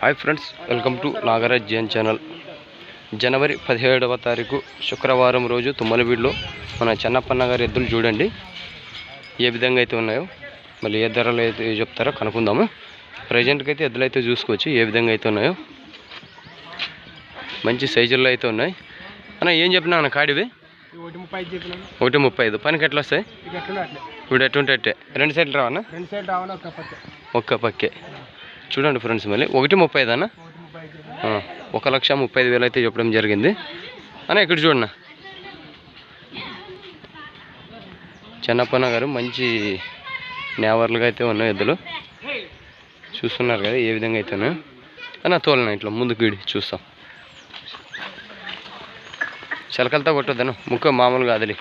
Hi friends welcome to Nagaraj Jain channel. జనవరి పదిహేడవ తారీఖు శుక్రవారం రోజు తుమ్మలవీడులో మన చెన్నప్పన్న గారి ఎద్దులు చూడండి. ఏ విధంగా అయితే ఉన్నాయో మళ్ళీ ఏ ధరలు అయితే చెప్తారో కనుక్కుందాము. ప్రజెంట్కి అయితే ఎద్దులు అయితే చూసుకోవచ్చు ఏ విధంగా అయితే ఉన్నాయో. మంచి సైజుల్లో అయితే ఉన్నాయి. అన్న ఏం చెప్పినా అన్న కాడివి? ఒకటి ముప్పై ఐదు చెప్పినాను ఒకటి ముప్పై ఐదు. పనికి ఎట్లా వస్తాయి? ఇప్పుడు ఎట్టుంటే అట్టే. రెండు సైడ్లు రావన్నా రెండు సైడ్ రావని ఒక పక్క. ఒక్క పక్కే. చూడండి ఫ్రెండ్స్ మళ్ళీ. ఒకటి ముప్పై ఐదు ఒక లక్ష ముప్పై ఐదు వేలు అయితే చెప్పడం జరిగింది. అన్న ఇక్కడ చూడన్నా? చెన్నప్పన్న గారు మంచి నేవర్లుగా అయితే ఉన్నాయి ఎద్దులు. చూస్తున్నారు కదా ఏ విధంగా అయితేనే అన్న తోలన ఇట్లా ముందుకు వీడి చూస్తాం. చిలకలతో కొట్టొద్దను ముక్క మామూలుగా అదిలి.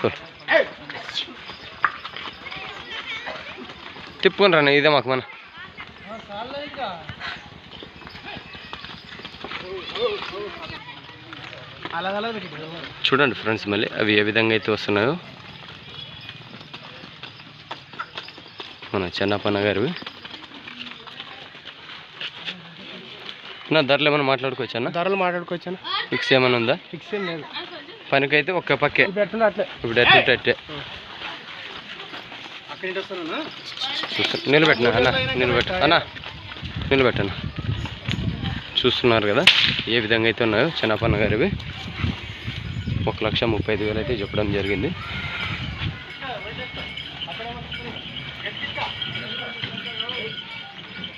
తోలు. తిప్పుకొని రాను ఇదే మాకు మన. చూడండి ఫ్రెండ్స్ మళ్ళీ అవి ఏ విధంగా అయితే వస్తున్నాయో. మన చెన్నప్పన్న గారివి. నా ధరలు ఏమైనా మాట్లాడుకోవచ్చు ధరలు మాట్లాడుకోవచ్చాను ఫిక్స్ ఏమైనా ఉందా? ఫిక్స్ ఏం లేదు. పనికైతే ఒక్క పక్కే. ఇప్పుడు అట్లే ఇప్పుడు ఎట్టుంటే అట్టే అక్కడి నుంచి వస్తున్నాను చూస్తా నిలబెట్టిన అన్న నిలబెట్ట. అన్న నిలబెట్టను? చూస్తున్నారు కదా ఏ విధంగా అయితే ఉన్నాయో చిన్నపన్న గారివి. ఒక లక్ష ముప్పై ఐదు వేలు అయితే చెప్పడం జరిగింది.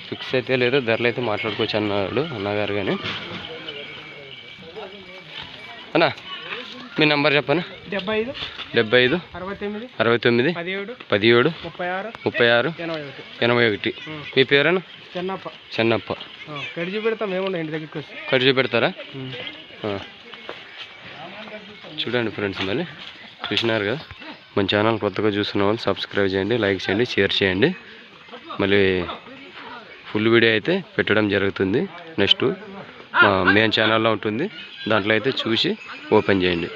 ఫిక్స్ అయితే లేదు ధరలు అయితే మాట్లాడుకోవచ్చు అన్నాడు అన్నగారు కానీ అన్నా మీ నంబర్ చెప్పనా? డెబ్బై ఐదు డెబ్బై ఐదు అరవై తొమ్మిది అరవై తొమ్మిది పదిహేడు పదిహేడు ముప్పై ఆరు ముప్పై ఆరు ఎనభై ఒకటి. ఎనభై ఒకటి. మీ పేరేనా? చెన్నప్ప. చెన్నప్ప. కడిచి పెడతాం ఏముండే ఇంటి దగ్గరికి వచ్చి ఖర్చు పెడతారా. చూడండి ఫ్రెండ్స్ మళ్ళీ. చూసినారు కదా? మన ఛానల్ కొత్తగా చూస్తున్న వాళ్ళు సబ్స్క్రైబ్ చేయండి లైక్ చేయండి షేర్ చేయండి. మళ్ళీ ఫుల్ వీడియో అయితే పెట్టడం జరుగుతుంది. నెక్స్ట్ మెయిన్ ఛానల్లో ఉంటుంది. దాంట్లో అయితే చూసి ఓపెన్ చేయండి.